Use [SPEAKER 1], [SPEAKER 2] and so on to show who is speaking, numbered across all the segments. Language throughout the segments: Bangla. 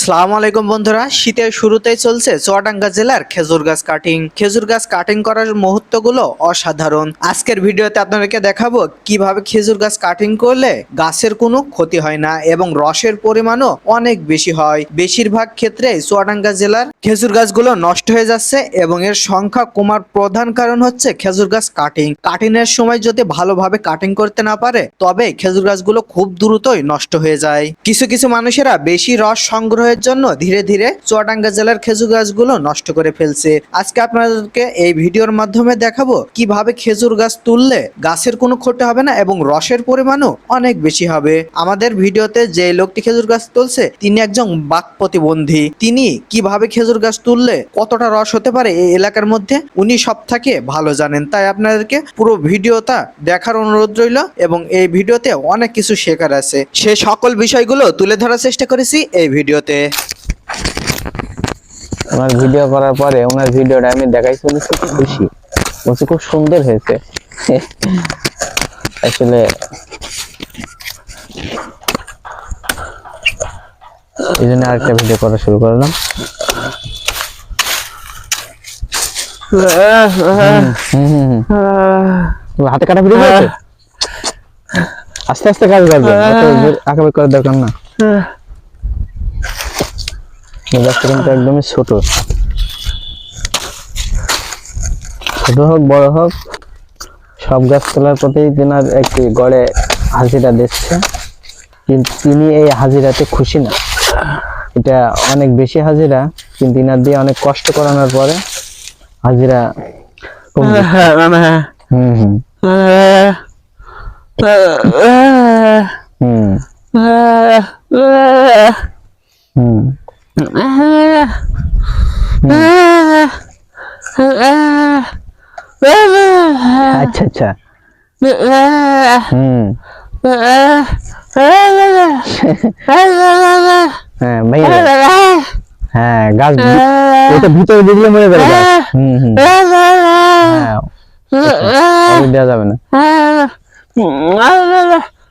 [SPEAKER 1] সালাম আলাইকুম বন্ধুরা। শীতের শুরুতেই চলছে চুয়াডাঙ্গা জেলার খেজুর গাছ কাটিং। খেজুর গাছ কাটিং করার মুহূর্তগুলো অসাধারণ। আজকের ভিডিওতে আপনাদেরকে দেখাবো কীভাবে খেজুর গাছ কাটিং করলে গাছের কোনো ক্ষতি হয় না এবং রসের পরিমাণও অনেক বেশি হয়। বেশিরভাগ ক্ষেত্রে চুয়াডাঙ্গা জেলার খেজুর গাছগুলো নষ্ট হয়ে যাচ্ছে এবং এর সংখ্যা কমার প্রধান কারণ হচ্ছে খেজুর গাছ কাটিং। কাটিং এর সময় যদি ভালোভাবে কাটিং করতে না পারে, তবে খেজুর গাছগুলো খুব দ্রুতই নষ্ট হয়ে যায়। কিছু কিছু মানুষেরা বেশি রস সংগ্রহের জন্য ধীরে ধীরে চুয়াডাঙ্গা জেলার খেজুর গাছগুলো নষ্ট করে ফেলছে। আজকে আপনাদেরকে এই ভিডিওর মাধ্যমে দেখাবো কীভাবে খেজুর গাছ তুললে গাছের কোনো ক্ষতি হবে না এবং রসের পরিমাণও অনেক বেশি হবে। আমাদের ভিডিওতে যে লোকটি খেজুর গাছ তুলছে, তিনি একজন বাক প্রতিবন্ধী। তিনি কীভাবে খেজুর গাছ তুললে কতটা রস হতে পারে এই এলাকার মধ্যে, উনি সব থেকে ভালো জানেন। তাই আপনাদেরকে পুরো ভিডিওটা দেখার অনুরোধ রইল এবং এই ভিডিওতে অনেক কিছু শেখার আছে। সে সকল বিষয়গুলো তুলে ধরার চেষ্টা করেছি এই ভিডিওতে।
[SPEAKER 2] আমার ভিডিও করার পরে ওনার ভিডিওটা আমি দেখাই চলেছি খুব খুশি। বলছি খুব সুন্দর হয়েছে। আসলে এই জন্য আরেকটা ভিডিও করা শুরু করলাম। হাতে কাটা ভিডিও আস্তে আস্তে কাজ করবে আঁকাবাকি করার দরকার না। কিন্তু একদমই ছোট। ছোট হোক, বড় হোক, সব গাছ তোলার প্রতি তিনার একটি গড়ে হাজিরা দিচ্ছে। কিন্তু তিনি এই হাজিরাতে খুশি না। এটা অনেক বেশি হাজিরা, কিন্তু তিনার দিয়ে অনেক কষ্ট করানোর পরে হাজিরা। হুম হুম। হুম। হুম। আচ্ছা আচ্ছা। হ্যাঁ ভাইয়া হ্যাঁ গাছ ওটা ভিতরে দিলে মরে যাবে হ্যাঁ যাবে না।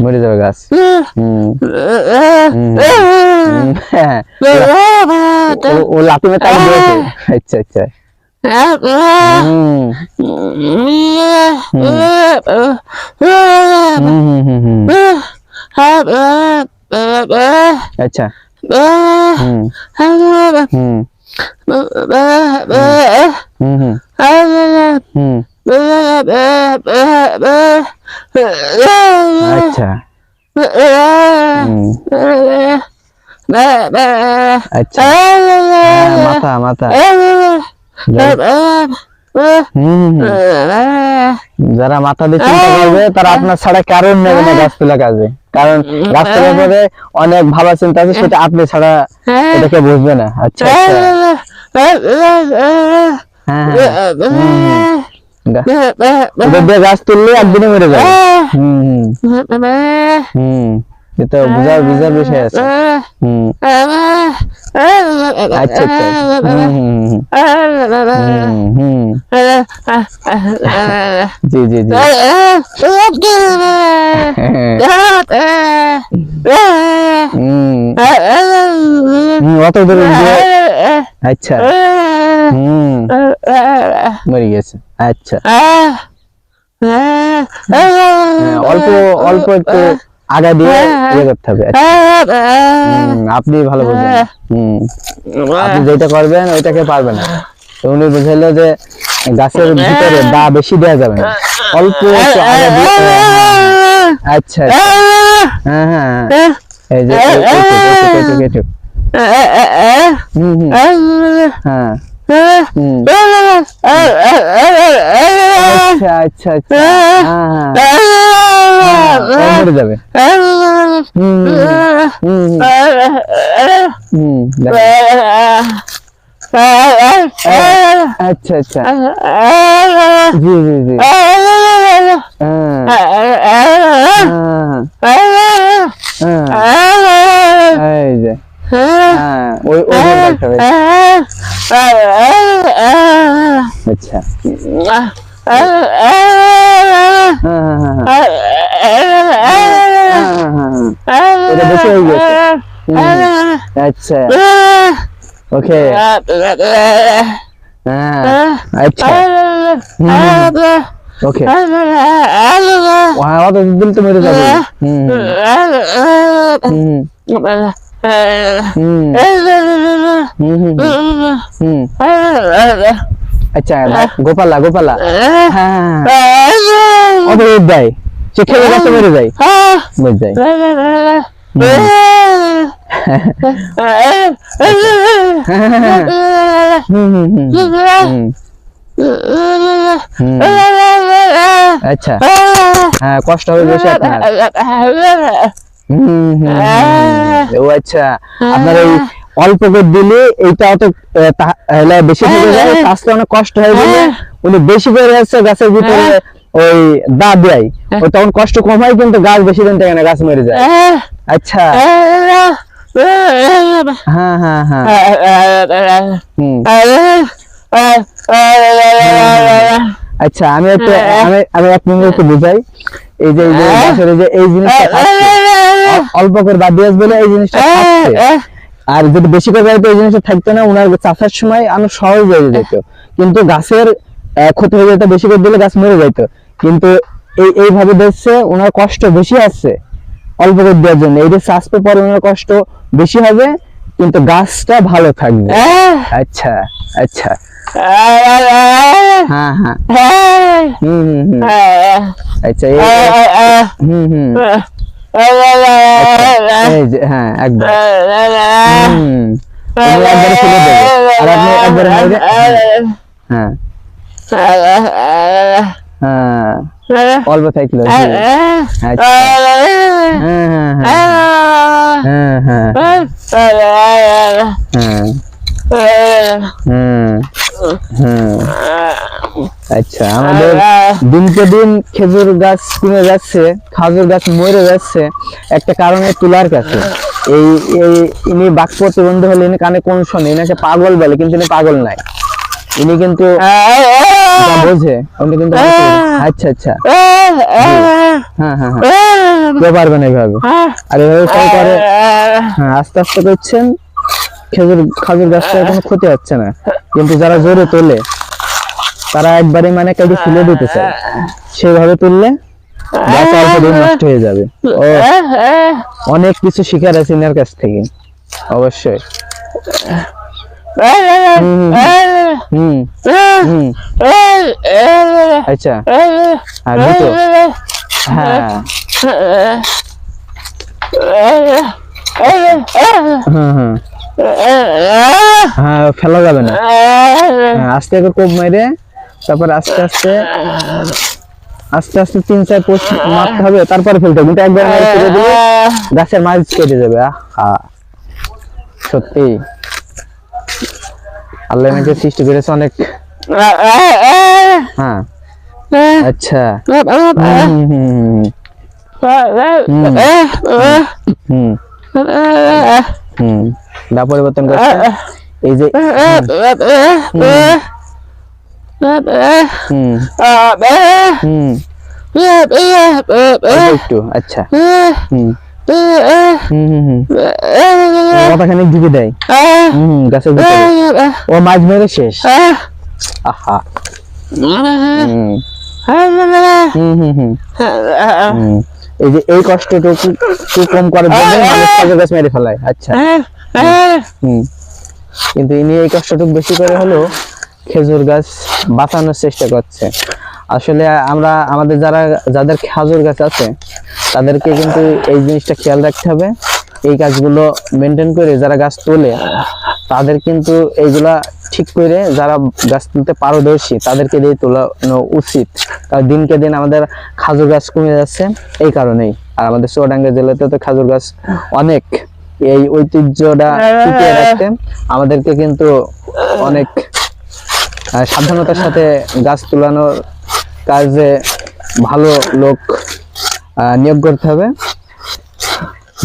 [SPEAKER 2] মরে যাবে গাছ ও- মেরে তাকে দিয়েছে আচ্ছা আচ্ছা। আচ্ছা। হুম। হুম। হুম হুম। আচ্ছা। আচ্ছা। হ্যাঁ, মাথা মাথা। যারা মাথা দিয়ে চিন্তা করবে তারা আপনার ছাড়া কারণ নেবে না গাছ তোলা কাজে। কারণ গাছ তোলার পরে অনেক ভাবা চিন্তা আছে সেটা আপনি ছাড়া এটাকে বুঝবে না। আচ্ছা। আচ্ছা হ্যাঁ হ্যাঁ গাছ তুললে একদিনে মরে যাবে হুম হুম এটা বুঝার বুঝার বিষয় আছে হুম আচ্ছা আচ্ছা হুম হুম হুম হুম জি জি জি হুম অত দূরে আচ্ছা মরে গেছে। আচ্ছা। হ্যাঁ, অল্প অল্প একটু আগা দিয়ে ইয়ে করতে হবে। আচ্ছা। আপনি ভালো আপনি যেটা করবেন ওইটাকে পারবেন না। উনি বুঝাইলো যে গাছের ভিতরে দা বেশি দেওয়া যাবে না। অল্প দিয়ে আচ্ছা আচ্ছা। হ্যাঁ হ্যাঁ হ্যাঁ। আচ্ছা আচ্ছা আচ্ছা। যাবে। আচ্ছা আচ্ছা। হ্যাঁ, ওই ওই। আচ্ছা। এটা আচ্ছা। ওকে। হ্যাঁ আচ্ছা। ওকে। হুম। আচ্ছা গোপালা গোপালা হ্যাঁ অত রেট দেয় সে খেলে গেছে মেরে যায় বুঝ যায় হুম হুম হুম হুম হুম আচ্ছা হ্যাঁ কষ্ট হবে বেশি আপনার হুম, হুম, হুম। আচ্ছা অল্প করে দিলে এইটা অত বেশি আসলে অনেক কষ্ট হয়ে উনি বেশি করে হচ্ছে গাছের ভিতরে ওই দা দেয় তখন কষ্ট কম হয় কিন্তু গাছ বেশি দিন গাছ যায় আচ্ছা হ্যাঁ হ্যাঁ হ্যাঁ আচ্ছা আমি একটু আমি আমি মিনিট একটু বুঝাই এই যে এই যে এই জিনিসটা অল্প করে বাদ দিয়ে বলে এই জিনিসটা আর যদি বেশি করে বাড়িতে এই জিনিসটা থাকতো না ওনার চাষার সময় অনেক সহজ হয়ে যেত। কিন্তু গাছের ক্ষতি হয়ে যেত বেশি করে দিলে গাছ মরে যেত। কিন্তু এই এইভাবে দেখছে ওনার কষ্ট বেশি আসছে অল্প করে দেওয়ার জন্য। এই যে চাষতে পরে ওনার কষ্ট বেশি হবে কিন্তু গাছটা ভালো থাকবে। আচ্ছা আচ্ছা। হ্যাঁ হ্যাঁ। হুম হুম আচ্ছা হুম হুম। হ্যাঁ একবার একবারে ফেলে দেবে। আর আপনি একবারে মারবে হ্যাঁ। হ্যাঁ। অল্প জি। আচ্ছা। হ্যাঁ। হ্যাঁ। হ্যাঁ। হ্যাঁ। হ্যাঁ হ্যাঁ আচ্ছা আমাদের দিনকে দিন খেজুর গাছ কমে যাচ্ছে খাজুর গাছ মরে যাচ্ছে। একটা কারণে তুলার কাছে। এই এই ইনি বাক প্রতিবন্ধ হলে ইনি কানে কোন শোনে ইনাকে পাগল বলে কিন্তু ইনি পাগল নাই। ইনি কিন্তু বোঝে উনি কিন্তু আচ্ছা আচ্ছা। হ্যাঁ হ্যাঁ হ্যাঁ। কেউ পারবে না এইভাবে আর এভাবে করে হ্যাঁ আস্তে আস্তে করছেন। খেজুর খাজুর গাছটার কোনো ক্ষতি হচ্ছে না। কিন্তু যারা জোরে তোলে তারা একবারে মানে কেটে ফেলে দিতে চায় সেইভাবে তুললে গাছ অল্প দিন নষ্ট হয়ে যাবে। ও অনেক কিছু শিখার আছে এনার কাছ থেকে অবশ্যই। আচ্ছা আর হ্যাঁ। হুম হুম। হ্যাঁ ফেলা যাবে না। হ্যাঁ, আস্তে করে কোপ মেরে তারপর আস্তে আস্তে আস্তে আস্তে তিন চার পোস্ট মারতে হবে তারপরে ফেলতে কিন্তু একবার মেরে দিলে গাছের মাছ কেটে যাবে। আহা সত্যি। আল্লাহ আমাকে সৃষ্টি করেছে অনেক। হ্যাঁ। আচ্ছা। হুম হুম। হুম দা পরিবর্তন করছে এই যে হুম হুম একটু আচ্ছা হুম দিকে দেয় হুম গাছের ও মাছ মেরে শেষ আহা হুম হুম হুম হুম হুম। এই যে এই কষ্টটুকু কম করার জন্য মানুষ কাজের গাছ মেরে ফেলায়। আচ্ছা। হুম। কিন্তু ইনি এই কষ্টটুকু বেশি করে হলেও খেজুর গাছ বাঁচানোর চেষ্টা করছে। আসলে আমরা আমাদের যারা যাদের খেজুর গাছ আছে তাদেরকে কিন্তু এই জিনিসটা খেয়াল রাখতে হবে। এই গাছগুলো মেনটেন করে যারা গাছ তোলে তাদের কিন্তু এইগুলা ঠিক করে যারা গাছ তুলতে পারদর্শী, তাদেরকে দিয়ে তোলানো উচিত। কারণ দিনকে দিন আমাদের খাজুর গাছ কমে যাচ্ছে এই কারণেই। আর আমাদের চুয়াডাঙ্গা জেলাতে তো খাজুর গাছ অনেক। এই ঐতিহ্যটা টিকিয়ে রাখতে আমাদেরকে কিন্তু অনেক সাবধানতার সাথে গাছ তুলানোর কাজে ভালো লোক নিয়োগ করতে হবে।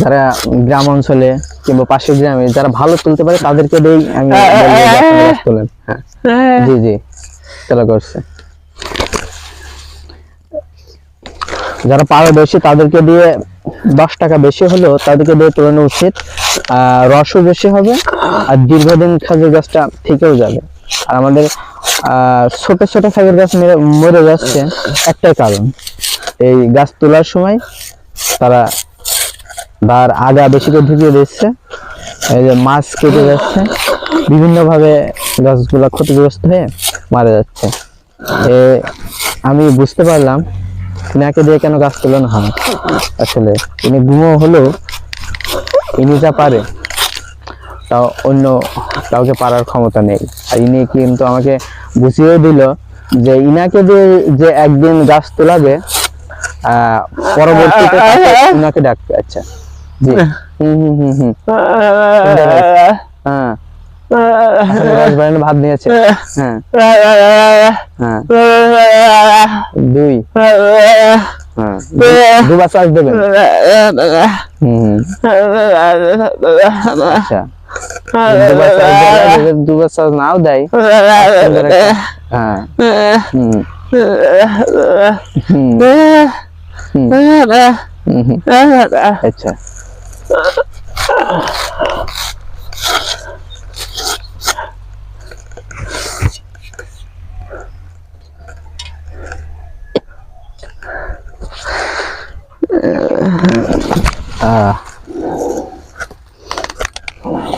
[SPEAKER 2] যারা গ্রাম অঞ্চলে কিংবা পাশের গ্রামে যারা ভালো তুলতে পারে তাদেরকে দিয়েই আমি বলব যে তোলেন। হ্যাঁ। জি জি। চলা করছে। যারা পারদর্শী তাদেরকে দিয়ে দশ টাকা বেশি হলেও তাদেরকে দিয়ে তোলানো উচিত। রসও বেশি হবে আর দীর্ঘদিন খেজুর গাছটা থেকেও যাবে। আর আমাদের আহ, ছোট ছোট খেজুর গাছ মেরে- মরে যাচ্ছে একটাই কারণ। এই গাছ তোলার সময় তারা তার আগা বেশি করে ঢুকিয়ে দিচ্ছে। এই যে মাছ কেটে যাচ্ছে। বিভিন্নভাবে গাছগুলা ক্ষতিগ্রস্ত হয়ে মারা যাচ্ছে। এ আমি বুঝতে পারলাম ইনাকে দিয়ে কেন গাছ তোলানো হয়। আসলে ইনি গুমো হলেও ইনি যা পারে তাও অন্য কাউকে পারার ক্ষমতা নেই। আর ইনি কিন্তু আমাকে বুঝিয়ে দিল যে ইনাকে দিয়ে যে একদিন গাছ তোলাবে আহ, পরবর্তীতে ইনাকে ডাকবে। আচ্ছা। হ্যাঁ। ভাত নিয়েছে দুই দুবার চার্জ দেবেন আচ্ছা দুবার নাও দেয় হ্যাঁ। আচ্ছা।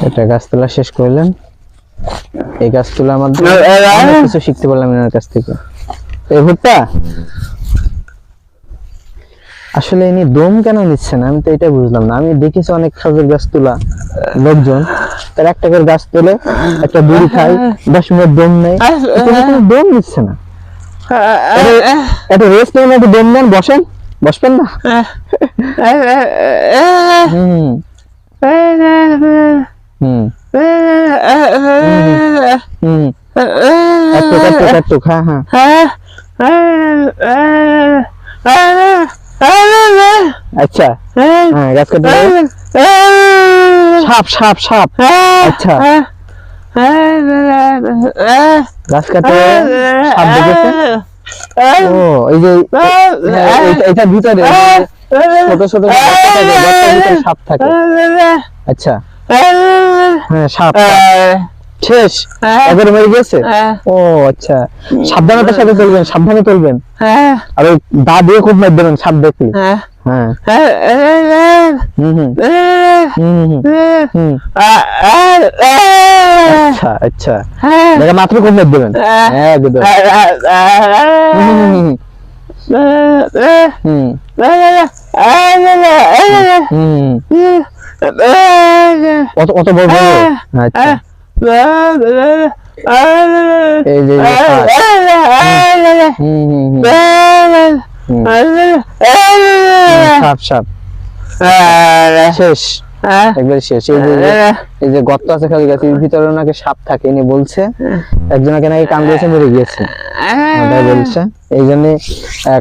[SPEAKER 2] এটা গাছ তোলা শেষ করলেন। এই গাছ তোলার মাধ্যমে কিছু শিখতে পারলাম এনার কাছ থেকে। এই ভুট্টা? আসলে ইনি দম কেন নিচ্ছেন আমি তো এটা বুঝলাম না। আমি দেখেছি অনেক খেজুর গাছ তোলা লোকজন। তার একটা করে গাছ তোলে একটা দড়ি খায় দশ মিনিট দম নেই দম নিচ্ছে না। একটা রেস্ট নেন একটু দম নেন? বসেন। বসবেন না? হ্যাঁ হ্যাঁ। আচ্ছা। হ্যাঁ গাছ কাটতে সাপ সাপ সাপ। আচ্ছা। গাছ কাটতে সাপ দেখেছে? ও এই যে এটা- এটার ভিতরে ছোট ছোট সাপ থাকে। আচ্ছা। হ্যাঁ সাপ। সাপ। শেষ। একবার মরে গেছে? ও আচ্ছা। সাবধানতার সাথে চলবেন সাবধানে চলবেন আর ওই দা দিয়ে খুব মেরে দেবেন সাপ দেখলে। হ্যাঁ। আচ্ছা আচ্ছা। মাত্র মেরে দেবেন। একদম। অত অত বড় আচ্ছা। এই যে হুম। সাপ সাপ। শেষ। একবার শেষ। এই যে এই যে গর্ত আছে খালি গাছের ভিতরে নাকি সাপ থাকে ইনি বলছে। একজনকে নাকি মরে গিয়েছে। বলছে। এই জন্য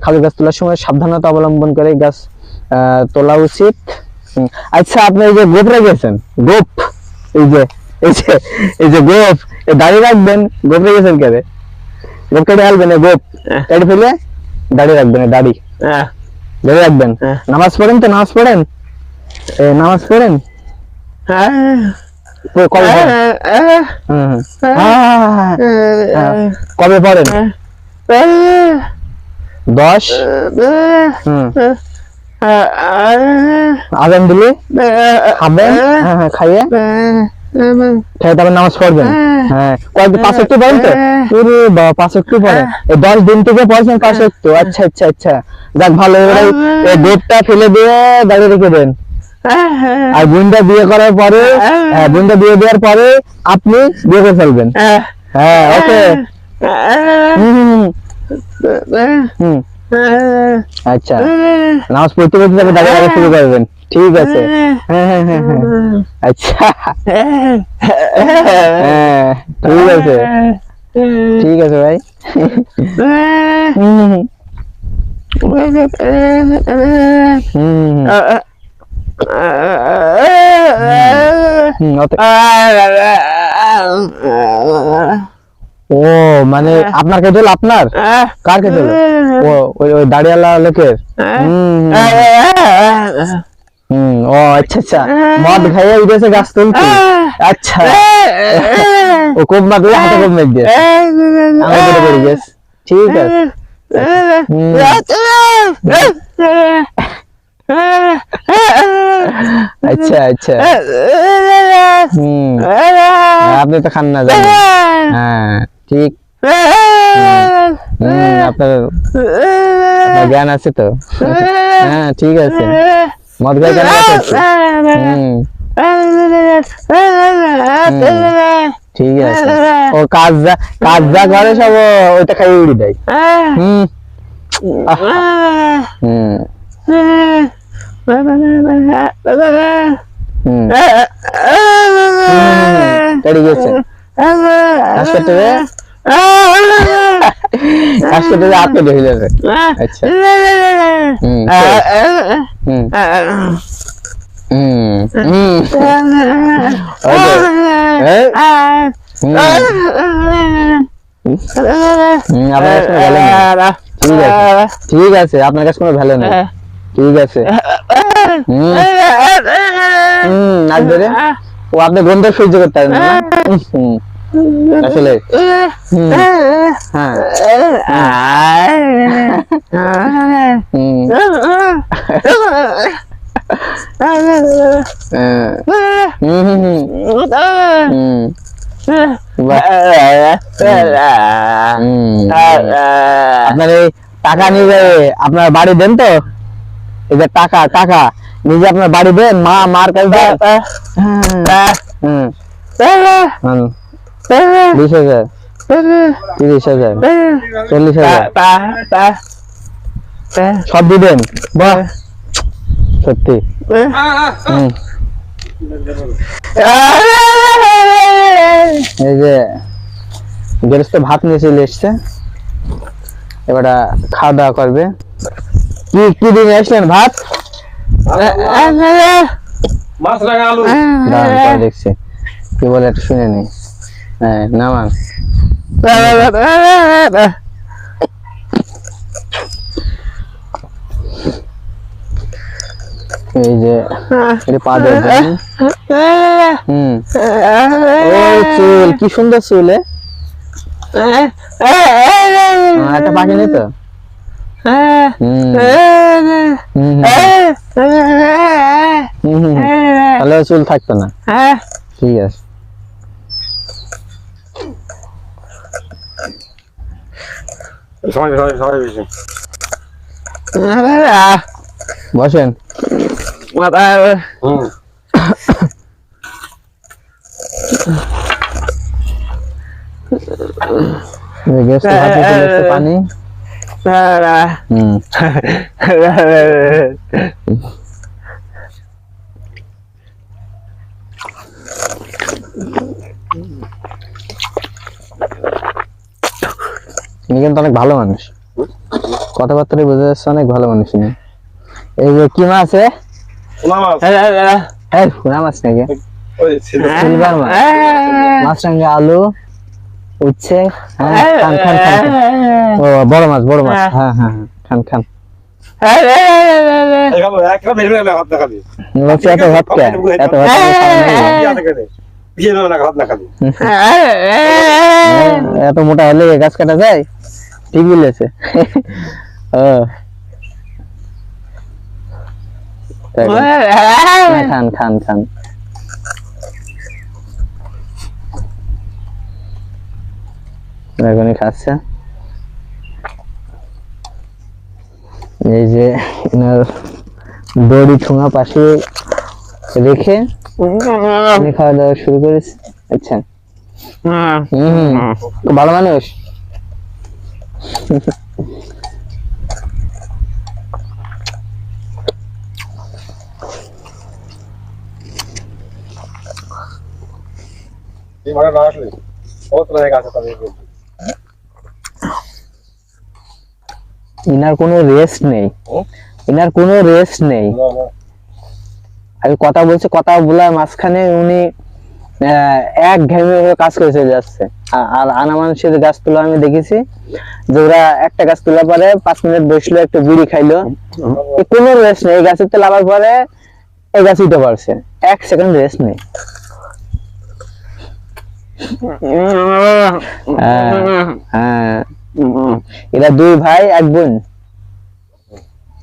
[SPEAKER 2] খালি গাছ তোলার সময় সাবধানতা অবলম্বন করে গাছ তোলা উচিত। আচ্ছা আপনি এই যে গোপ রেখেছেন গোপ। এই যে এই যে এই যে গোপ দাঁড়িয়ে রাখবেন। গোপ রেখেছেন কেন গোপ কেটে ফেলবেন গোপ। কেটে ফেলে? দাঁড়িয়ে রাখবেন দাড়ি। দাঁড়িয়ে রাখবেন।
[SPEAKER 1] হ্যাঁ।
[SPEAKER 2] নামাজ পড়েন তো নামাজ পড়েন? নামাজ পড়েন? হ্যাঁ। কবে পড়েন? দশ? হুম। আজান দিলে খাবেন? হ্যাঁ হ্যাঁ খাইয়ে। খেয়ে তারপর নামাজ পড়বেন? হ্যাঁ। কয়েকদিন পাঁচ একটু পড়েন তো? ওরে বাবা পাঁচ একটু পড়েন? এই দশ দিন থেকে পড়ছেন পাঁচ একটু আচ্ছা আচ্ছা আচ্ছা। যাক ভালো। এবারে ফেলে দিয়ে দাঁড়িয়ে রেখে দেন। আর বোনটা বিয়ে করার পরে হ্যাঁ। বোনটা বিয়ে দেওয়ার পরে আপনি বিয়ে করে ফেলবেন। হ্যাঁ। ওকে। আচ্ছা। নামাজ পড়তে পড়তে তারপর দাঁড়িয়ে শুরু করবেন। ঠিক আছে। হ্যাঁ হ্যাঁ হ্যাঁ হ্যাঁ আচ্ছা। হ্যাঁ ঠিক আছে। ঠিক আছে ভাই। অত- ও মানে আপনার কে দিল আপনার? কার কে দিল ও ওই ওই দাড়িয়ালা লোকের? হুম, ও আচ্ছা আচ্ছা। মদ খাইয়ে উঠেছে গাছ তুলতে। আচ্ছা। ও কোপ মার দিয়ে হাতে কোপ মেরে দিয়ে করে ঠিক আছে। আচ্ছা আচ্ছা। হুম। আপনি তো খান না জানেন হ্যাঁ ঠিক। আপনার জ্ঞান আছে তো? হ্যাঁ ঠিক আছে। মদ খাই কেন ঠিক আছে ও কাজ যা কাজ যা করে সব ওইটা খাই উড়ি দেয় হুম হুম হুম গেছে কাজ করতে হবে কাজ করতে হবে হাত কেটে যাবে আচ্ছা ঠিক আছে আপনার কাছে কোনো ভ্যালু নেই ঠিক আছে হুম। ও আপনি গন্ধ সহ্য করতে পারেন না আসলে হুম, হ্যাঁ হুম, হ্যাঁ, হুম, হুম, হুম, হুম, বাহ, হুম। আপনার এই টাকা নিয়ে যাবে আপনার বাড়ি দেন তো? এই যে টাকা টাকা নিজে আপনার বাড়ি দেন মা মার কাছে দেন হুম, হুম, বিশ হাজার তিরিশ হাজার চল্লিশ হাজার। সব দিবেন? বাহ! সত্যি। এই যে গেরস্ত ভাত নিয়ে চলে এসছে। এবার খাওয়া দাওয়া করবে। কি কি দিন আসলেন ভাত?
[SPEAKER 3] মাছ রাঙা আলু।
[SPEAKER 2] দেখছি। কি বলে একটু শুনে নি হ্যাঁ নামান। এই যে পা হুম। চুল কি সুন্দর চুল এ। একটা পাখি নেই তো। তাহলে চুল থাকতো না। ঠিক আছে।
[SPEAKER 3] সবাই সবাই সবাই বেশি
[SPEAKER 2] বসেন
[SPEAKER 3] হুম
[SPEAKER 2] এই গ্যাস তো হাতে চলে এসছে পানি হুম ইনি কিন্তু অনেক ভালো মানুষ কথাবার্তায় বোঝা যাচ্ছে অনেক ভালো মানুষ ইনি এই যে কি মাছ
[SPEAKER 3] মাছ
[SPEAKER 2] মাছ নাকি সিলভার মাছ মাছ সঙ্গে আলু উচ্ছে হ্যাঁ খান খান খান খান। ও বড় মাছ বড় মাছ হ্যাঁ হ্যাঁ হ্যাঁ, খান খান
[SPEAKER 3] এখানে একটা বেশি না হাত না খালি
[SPEAKER 2] বলছি এত ভাত কে এত ভাত আমি খাওয়া নেই।
[SPEAKER 3] বিয়া থেকে বিয়ে না হাত না খালি
[SPEAKER 2] হ্যাঁ, এত মোটা হলে গাছ কাটা যায় ঠিক বলেছে। ও। তাই না? হ্যাঁ, খান খান খান। এখনই খাচ্ছে। এই যে এনার দড়ি ঠোঙা পাশে রেখে খাওয়া দাওয়া শুরু করেছে। আচ্ছা। হম ভালো মানুষ? কোনো রেস্ট নেই। কোনো রেস্ট নেই। আমি কথা বলছি কথা বলার মাঝখানে উনি এক ঘেমে কাজ করে চলে যাচ্ছে। আর আনা মানুষের গাছ তোলা আমি দেখেছি যে ওরা একটা গাছ তোলার পরে পাঁচ মিনিট বসল একটু বিড়ি খাইলো। কোনো রেস্ট নেই এই গাছের তেল আবার পরে এই গাছ উঠে পারছে এক সেকেন্ড রেস্ট নেই। এরা দুই ভাই এক বোন।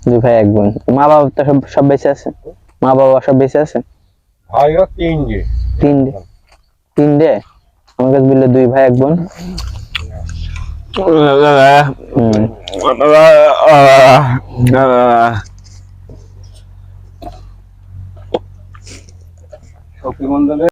[SPEAKER 2] দুই ভাই এক বোন। মা বাবা তো সব সব বেঁচে আছে। মা বাবা সব বেঁচে আছে?
[SPEAKER 3] তিন
[SPEAKER 2] তিন তিন দে আমার কাছে বললে দুই ভাই এক বোন।
[SPEAKER 3] শক্তি মন্ডলে